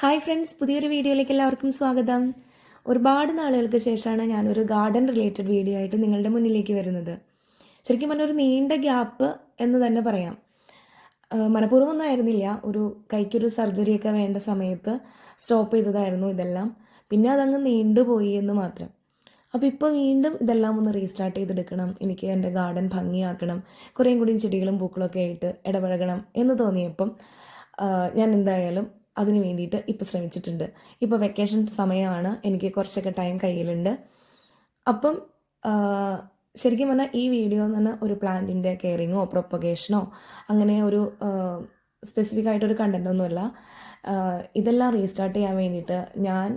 Hi friends പുതിയൊരു വീഡിയോയിലേക്ക് എല്ലാവർക്കും സ്വാഗതം. ഒരുപാട് നാളുകൾക്ക് ശേഷമാണ് ഞാനൊരു ഗാർഡൻ റിലേറ്റഡ് വീഡിയോ ആയിട്ട് നിങ്ങളുടെ മുന്നിലേക്ക് വരുന്നത്. ശരിക്കും പറഞ്ഞാൽ ഒരു നീണ്ട ഗ്യാപ്പ് എന്ന് തന്നെ പറയാം. മനഃപൂർവം ആയിരുന്നില്ല. ഒരു കൈക്കൊരു സർജറിയൊക്കെ വേണ്ട സമയത്ത് സ്റ്റോപ്പ് ചെയ്തതായിരുന്നു ഇതെല്ലാം. പിന്നെ അതങ്ങ് നീണ്ടുപോയി എന്ന് മാത്രം. അപ്പോൾ ഇപ്പോൾ വീണ്ടും ഇതെല്ലാം ഒന്ന് റീസ്റ്റാർട്ട് ചെയ്തെടുക്കണം. എനിക്ക് എന്റെ ഗാർഡൻ ഭംഗിയാക്കണം. കുറേയും കൂടിയും ചെടികളും പൂക്കളൊക്കെ ആയിട്ട് ഇടപഴകണം എന്ന് തോന്നിയപ്പം ഞാൻ എന്തായാലും അതിന് വേണ്ടിയിട്ട് ഇപ്പോൾ ശ്രമിച്ചിട്ടുണ്ട്. ഇപ്പോൾ വെക്കേഷൻ സമയമാണ്. എനിക്ക് കുറച്ചൊക്കെ ടൈം കയ്യിലുണ്ട്. അപ്പം ശരിക്കും പറഞ്ഞാൽ ഈ വീഡിയോ എന്ന് പറഞ്ഞാൽ ഒരു പ്ലാന്റിന്റെ കെയറിങ്ങോ പ്രൊപ്പഗേഷനോ അങ്ങനെ ഒരു സ്പെസിഫിക് ആയിട്ടൊരു കണ്ടന്റ് ഒന്നുമല്ല ഇതെല്ലാം റീസ്റ്റാർട്ട് ചെയ്യാൻ വേണ്ടിയിട്ട് ഞാൻ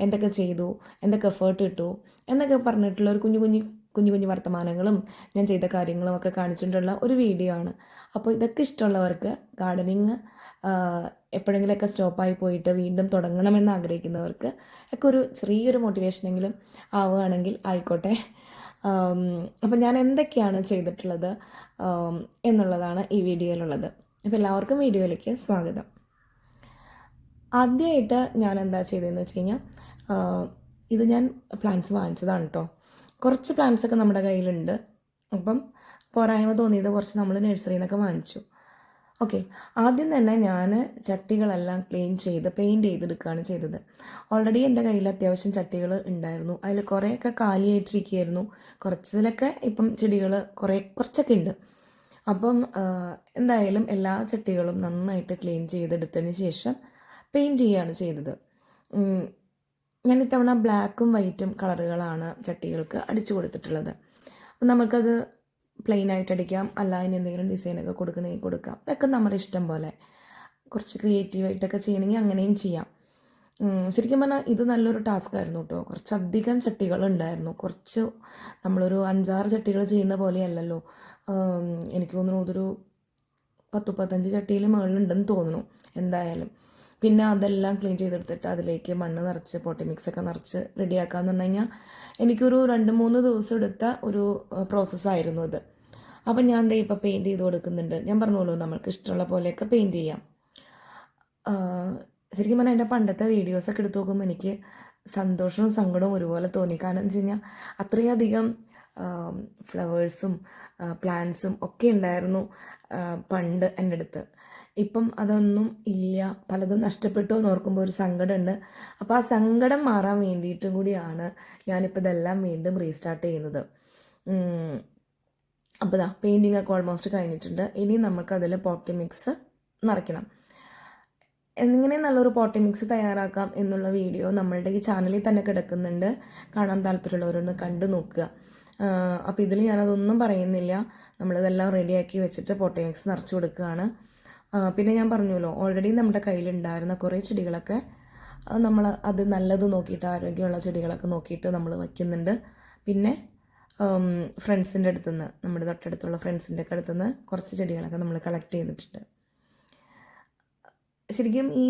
എന്തൊക്കെ ചെയ്തു എന്തൊക്കെ എഫേർട്ട് ഇട്ടു എന്നൊക്കെ പറഞ്ഞിട്ടുള്ള ഒരു കുഞ്ഞു കുഞ്ഞു കുഞ്ഞു കുഞ്ഞു വർത്തമാനങ്ങളും ഞാൻ ചെയ്ത കാര്യങ്ങളും ഒക്കെ കാണിച്ചിട്ടുള്ള ഒരു വീഡിയോ ആണ്. അപ്പോൾ ഇതൊക്കെ ഇഷ്ടമുള്ളവർക്ക് ഗാർഡനിങ് എപ്പോഴെങ്കിലുമൊക്കെ സ്റ്റോപ്പായി പോയിട്ട് വീണ്ടും തുടങ്ങണമെന്ന് ആഗ്രഹിക്കുന്നവർക്ക് ഒക്കെ ഒരു ചെറിയൊരു മോട്ടിവേഷനെങ്കിലും ആവുകയാണെങ്കിൽ ആയിക്കോട്ടെ. അപ്പം ഞാൻ എന്തൊക്കെയാണ് ചെയ്തിട്ടുള്ളത് എന്നുള്ളതാണ് ഈ വീഡിയോയിലുള്ളത് അപ്പോൾ എല്ലാവർക്കും വീഡിയോയിലേക്ക് സ്വാഗതം. ആദ്യമായിട്ട് ഞാൻ എന്താ ചെയ്തതെന്ന് വെച്ച് കഴിഞ്ഞാൽ ഇത് ഞാൻ പ്ലാന്റ്സ് വാങ്ങിച്ചതാണ് കേട്ടോ കുറച്ച് പ്ലാന്റ്സൊക്കെ നമ്മുടെ കയ്യിലുണ്ട്. അപ്പം പോരായ്മ തോന്നിയത് കുറച്ച് നമ്മൾ നഴ്സറിയിൽ നിന്നൊക്കെ വാങ്ങിച്ചു. ഓക്കെ ആദ്യം തന്നെ ഞാൻ ചട്ടികളെല്ലാം ക്ലീൻ ചെയ്ത് പെയിന്റ് ചെയ്തെടുക്കുകയാണ് ചെയ്തത്. ഓൾറെഡി എന്റെ കയ്യിൽ അത്യാവശ്യം ചട്ടികൾ ഉണ്ടായിരുന്നു. അതിൽ കുറേയൊക്കെ കാലിയായിട്ടിരിക്കുകയായിരുന്നു. കുറച്ചതിലൊക്കെ ഇപ്പം ചെടികൾ കുറേ കുറച്ചൊക്കെ ഉണ്ട്. അപ്പം എന്തായാലും എല്ലാ ചട്ടികളും നന്നായിട്ട് ക്ലീൻ ചെയ്തെടുത്തതിന് ശേഷം പെയിന്റ് ചെയ്യുകയാണ് ചെയ്തത്. ഞാൻ ഇത്തവണ ബ്ലാക്കും വൈറ്റും കളറുകളാണ് ചട്ടികൾക്ക് അടിച്ചു കൊടുത്തിട്ടുള്ളത്. നമുക്കത് പ്ലെയിൻ ആയിട്ട് അടിക്കാം. അല്ല ഇനി എന്തെങ്കിലും ഡിസൈനൊക്കെ കൊടുക്കണമെങ്കിൽ കൊടുക്കാം. അതൊക്കെ നമ്മുടെ ഇഷ്ടം പോലെ. കുറച്ച് ക്രിയേറ്റീവായിട്ടൊക്കെ ചെയ്യണമെങ്കിൽ അങ്ങനെയും ചെയ്യാം. ശരിക്കും പറഞ്ഞാൽ ഇത് നല്ലൊരു ടാസ്ക് ആയിരുന്നു കേട്ടോ. കുറച്ചധികം ചട്ടികൾ ഉണ്ടായിരുന്നു. കുറച്ച് നമ്മളൊരു അഞ്ചാറ് ചട്ടികൾ ചെയ്യുന്ന പോലെയല്ലല്ലോ. എനിക്ക് തോന്നുന്നു അതൊരു പത്ത് മുപ്പത്തഞ്ച് ചട്ടിയിൽ മുകളിലുണ്ടെന്ന് തോന്നുന്നു. എന്തായാലും. പിന്നെ അതെല്ലാം ക്ലീൻ ചെയ്തെടുത്തിട്ട് അതിലേക്ക് മണ്ണ് നിറച്ച് പോട്ടി മിക്സ് ഒക്കെ നിറച്ച് റെഡിയാക്കാന്ന് പറഞ്ഞു കഴിഞ്ഞാൽ എനിക്കൊരു രണ്ട് മൂന്ന് ദിവസം എടുത്ത ഒരു പ്രോസസ്സായിരുന്നു അത്. അപ്പം ഞാൻ ദേ ഇപ്പോൾ പെയിന്റ് ചെയ്ത് കൊടുക്കുന്നുണ്ട്. ഞാൻ പറഞ്ഞോളൂ നമ്മൾക്ക് ഇഷ്ടമുള്ള പോലെയൊക്കെ പെയിന്റ് ചെയ്യാം. ശരിക്കും പറഞ്ഞാൽ എന്റെ പണ്ടത്തെ വീഡിയോസൊക്കെ എടുത്ത് നോക്കുമ്പോൾ എനിക്ക് സന്തോഷവും സങ്കടവും ഒരുപോലെ തോന്നി. കാരണം എന്ന് വെച്ച് കഴിഞ്ഞാൽ അത്രയധികം ഫ്ലവേഴ്സും പ്ലാന്റ്സും ഒക്കെ ഉണ്ടായിരുന്നു പണ്ട് എന്റെ അടുത്ത്. ഇപ്പം അതൊന്നും ഇല്ല. പലതും നഷ്ടപ്പെട്ടു എന്ന് ഓർക്കുമ്പോൾ ഒരു സങ്കടമുണ്ട്. അപ്പോൾ ആ സങ്കടം മാറാൻ വേണ്ടിയിട്ടും കൂടിയാണ് ഞാനിപ്പോൾ ഇതെല്ലാം വീണ്ടും റീസ്റ്റാർട്ട് ചെയ്യുന്നത്. അപ്പോൾ ഇതാ പെയിന്റിങ് ഒക്കെ ഓൾമോസ്റ്റ് കഴിഞ്ഞിട്ടുണ്ട്. ഇനി നമുക്കതിൽ പോട്ടി മിക്സ് നിറയ്ക്കണം എങ്ങനെ നല്ലൊരു പോട്ടി മിക്സ് തയ്യാറാക്കാം എന്നുള്ള വീഡിയോ നമ്മളുടെ ഈ ചാനലിൽ തന്നെ കിടക്കുന്നുണ്ട്. കാണാൻ താല്പര്യമുള്ളവരൊന്ന് കണ്ടു നോക്കുക. അപ്പോൾ ഇതിൽ ഞാനതൊന്നും പറയുന്നില്ല. നമ്മളിതെല്ലാം റെഡിയാക്കി വെച്ചിട്ട് പോട്ടി മിക്സ് നിറച്ച് കൊടുക്കുകയാണ്. പിന്നെ ഞാൻ പറഞ്ഞല്ലോ ഓൾറെഡി നമ്മുടെ കയ്യിലുണ്ടായിരുന്ന കുറേ ചെടികളൊക്കെ നമ്മൾ അത് നല്ലത് നോക്കിയിട്ട് ആരോഗ്യമുള്ള ചെടികളൊക്കെ നോക്കിയിട്ട് നമ്മൾ വയ്ക്കുന്നുണ്ട്. പിന്നെ ഫ്രണ്ട്സിന്റെ അടുത്തു നിന്ന് നമ്മുടെ തൊട്ടടുത്തുള്ള ഫ്രണ്ട്സിന്റെ ഒക്കെ അടുത്തുനിന്ന് കുറച്ച് ചെടികളൊക്കെ നമ്മൾ കളക്ട് ചെയ്തിട്ടുണ്ട്. ശരിക്കും ഈ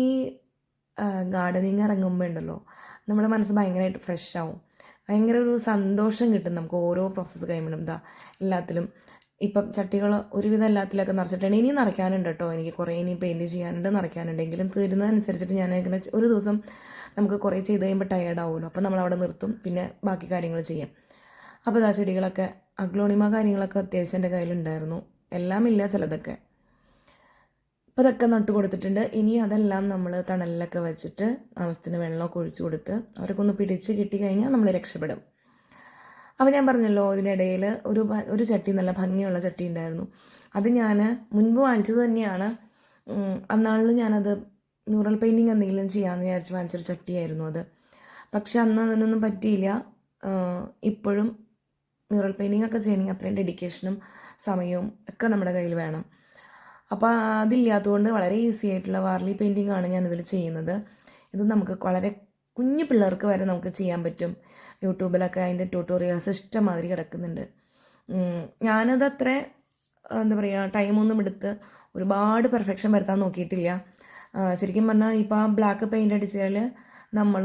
ഗാർഡനിങ് ഇറങ്ങുമ്പോൾ ഉണ്ടല്ലോ നമ്മുടെ മനസ്സ് ഭയങ്കരമായിട്ട് ഫ്രഷ് ആവും. ഭയങ്കര ഒരു സന്തോഷം കിട്ടും നമുക്ക് ഓരോ പ്രോസസ്സ് കഴിയുമ്പോഴും. എന്താ എല്ലാത്തിലും ഇപ്പം ചട്ടികൾ ഒരുവിധം എല്ലാത്തിലൊക്കെ നിറച്ചിട്ടുണ്ട്. ഇനിയും നിറയ്ക്കാനുണ്ട് കേട്ടോ എനിക്ക് കുറേ ഇനി പെയിന്റ് ചെയ്യാനുണ്ട് നിറയ്ക്കാനുണ്ട്. എങ്കിലും തീരുന്നതനുസരിച്ചിട്ട് ഞാൻ ഇങ്ങനെ ഒരു ദിവസം നമുക്ക് കുറേ ചെയ്ത് കഴിയുമ്പോൾ ടയേർഡ് ആവുമല്ലോ. അപ്പം നമ്മൾ അവിടെ നിർത്തും. പിന്നെ ബാക്കി കാര്യങ്ങൾ ചെയ്യാം. അപ്പോൾ ആ ചെടികളൊക്കെ അഗ്ലോണിമ കാര്യങ്ങളൊക്കെ അത്യാവശ്യം എന്റെ കയ്യിലുണ്ടായിരുന്നു. എല്ലാം ഇല്ല ചിലതൊക്കെ. അപ്പോൾ അതൊക്കെ നട്ട് കൊടുത്തിട്ടുണ്ട്. ഇനി അതെല്ലാം നമ്മൾ തണലിലൊക്കെ വെച്ചിട്ട് ആവശ്യത്തിന് വെള്ളമൊക്കെ ഒഴിച്ചു കൊടുത്ത് അവരൊക്കെ ഒന്ന് പിടിച്ച് കിട്ടി കഴിഞ്ഞാൽ നമ്മൾ രക്ഷപ്പെടും. അപ്പോൾ ഞാൻ പറഞ്ഞല്ലോ ഇതിനിടയിൽ ഒരു ഒരു ചട്ടി നല്ല ഭംഗിയുള്ള ചട്ടി ഉണ്ടായിരുന്നു. അത് ഞാൻ മുൻപ് വാങ്ങിച്ചത് തന്നെയാണ്. അന്നാളിൽ ഞാനത് മ്യൂറൽ പെയിന്റിങ് എന്തെങ്കിലും ചെയ്യാമെന്ന് വിചാരിച്ച് വാങ്ങിച്ചൊരു ചട്ടിയായിരുന്നു അത്. പക്ഷെ അന്ന് അതിനൊന്നും പറ്റിയില്ല. ഇപ്പോഴും മ്യൂറൽ പെയിന്റിങ് ഒക്കെ ചെയ്യണമെങ്കിൽ അത്രയും ഡെഡിക്കേഷനും സമയവും ഒക്കെ നമ്മുടെ കയ്യിൽ വേണം. അപ്പോൾ അതില്ലാത്തതുകൊണ്ട് വളരെ ഈസി ആയിട്ടുള്ള വാർലി പെയിന്റിംഗ് ആണ് ഞാനിതിൽ ചെയ്യുന്നത്. ഇത് നമുക്ക് വളരെ കുഞ്ഞു പിള്ളേർക്ക് വരെ നമുക്ക് ചെയ്യാൻ പറ്റും. യൂട്യൂബിലൊക്കെ അതിന്റെ ട്യൂട്ടോറിയൽസ് ഇഷ്ടംമാതിരി കിടക്കുന്നുണ്ട്. ഞാനത് അത്ര എന്താ പറയുക ടൈമൊന്നും എടുത്ത് ഒരുപാട് പെർഫെക്ഷൻ വരുത്താൻ നോക്കിയിട്ടില്ല. ശരിക്കും പറഞ്ഞാൽ ഇപ്പോൾ ആ ബ്ലാക്ക് പെയിന്റ് അടിച്ചാൽ നമ്മൾ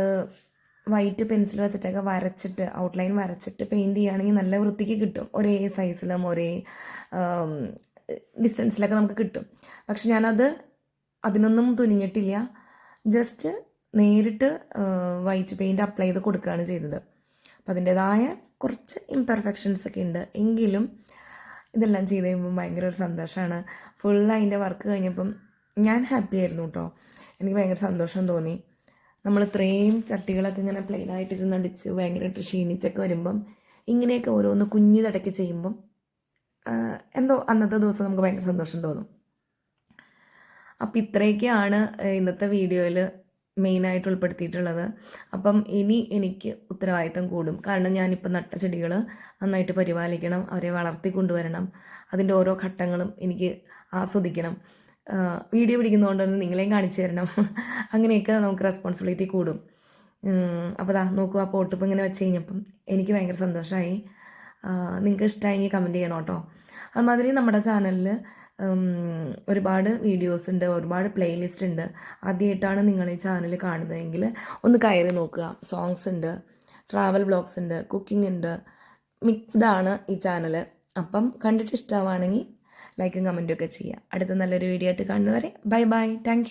വൈറ്റ് പെൻസിൽ വെച്ചിട്ടൊക്കെ വരച്ചിട്ട് ഔട്ട്ലൈൻ വരച്ചിട്ട് പെയിന്റ് ചെയ്യുകയാണെങ്കിൽ നല്ല വൃത്തിക്ക് കിട്ടും. ഒരേ സൈസിലും ഒരേ ഡിസ്റ്റൻസിലൊക്കെ നമുക്ക് കിട്ടും. പക്ഷെ ഞാനത് അതിനൊന്നും തുനിഞ്ഞിട്ടില്ല. ജസ്റ്റ് നേരിട്ട് വൈറ്റ് പെയിന്റ് അപ്ലൈ ചെയ്ത് കൊടുക്കുകയാണ് ചെയ്തത്. അപ്പം അതിന്റെതായ കുറച്ച് ഇംപെർഫെക്ഷൻസ് ഒക്കെ ഉണ്ട്. എങ്കിലും ഇതെല്ലാം ചെയ്ത് കഴിയുമ്പോൾ ഭയങ്കര ഒരു സന്തോഷമാണ് ഫുൾ അതിന്റെ വർക്ക് കഴിഞ്ഞപ്പം ഞാൻ ഹാപ്പി ആയിരുന്നു കേട്ടോ എനിക്ക് ഭയങ്കര സന്തോഷം തോന്നി. നമ്മൾ ഇത്രയും ചട്ടികളൊക്കെ ഇങ്ങനെ പ്ലെയിൻ ആയിട്ടിരുന്ന് അടിച്ച് ഭയങ്കരമായിട്ട് ക്ഷീണിച്ചൊക്കെ വരുമ്പം ഇങ്ങനെയൊക്കെ ഓരോന്ന് കുഞ്ഞു തടക്കി ചെയ്യുമ്പം എന്തോ അന്നത്തെ ദിവസം നമുക്ക് ഭയങ്കര സന്തോഷം തോന്നും. അപ്പം ഇത്രയൊക്കെയാണ് ഇന്നത്തെ വീഡിയോയിൽ മെയിനായിട്ട് ഉൾപ്പെടുത്തിയിട്ടുള്ളത്. അപ്പം ഇനി എനിക്ക് ഉത്തരവാദിത്തം കൂടും. കാരണം ഞാനിപ്പോൾ നട്ട ചെടികൾ നന്നായിട്ട് പരിപാലിക്കണം അവരെ വളർത്തി കൊണ്ടുവരണം അതിന്റെ ഓരോ ഘട്ടങ്ങളും എനിക്ക് ആസ്വദിക്കണം. വീഡിയോ പിടിക്കുന്നതുകൊണ്ട് തന്നെ നിങ്ങളെയും കാണിച്ചു തരണം. അങ്ങനെയൊക്കെ നമുക്ക് റെസ്പോൺസിബിലിറ്റി കൂടും. അപ്പോൾ ദാ നോക്കൂ ആ പോട്ടിപ്പം ഇങ്ങനെ വെച്ച് കഴിഞ്ഞപ്പം എനിക്ക് ഭയങ്കര സന്തോഷമായി നിങ്ങൾക്ക് ഇഷ്ടമായെങ്കിൽ കമന്റ് ചെയ്യണം കേട്ടോ. അതുമാതിരി നമ്മുടെ ചാനലിൽ ഒരുപാട് വീഡിയോസ് ഉണ്ട് ഒരുപാട് പ്ലേലിസ്റ്റ് ഉണ്ട്. ആദ്യമായിട്ടാണ് നിങ്ങൾ ഈ ചാനൽ കാണുന്നതെങ്കിൽ ഒന്ന് കയറി നോക്കുക. സോങ്സ് ഉണ്ട് ട്രാവൽ ബ്ലോഗ്സ് ഉണ്ട് കുക്കിംഗ് ഉണ്ട് മിക്സ്ഡ് ആണ് ഈ ചാനൽ അപ്പം കണ്ടിട്ട് ഇഷ്ടമാണെങ്കിൽ ലൈക്കും കമന്റും ഒക്കെ ചെയ്യുക. അടുത്ത നല്ലൊരു വീഡിയോ ആയിട്ട് കാണുന്നവരെ ബൈ ബൈ താങ്ക്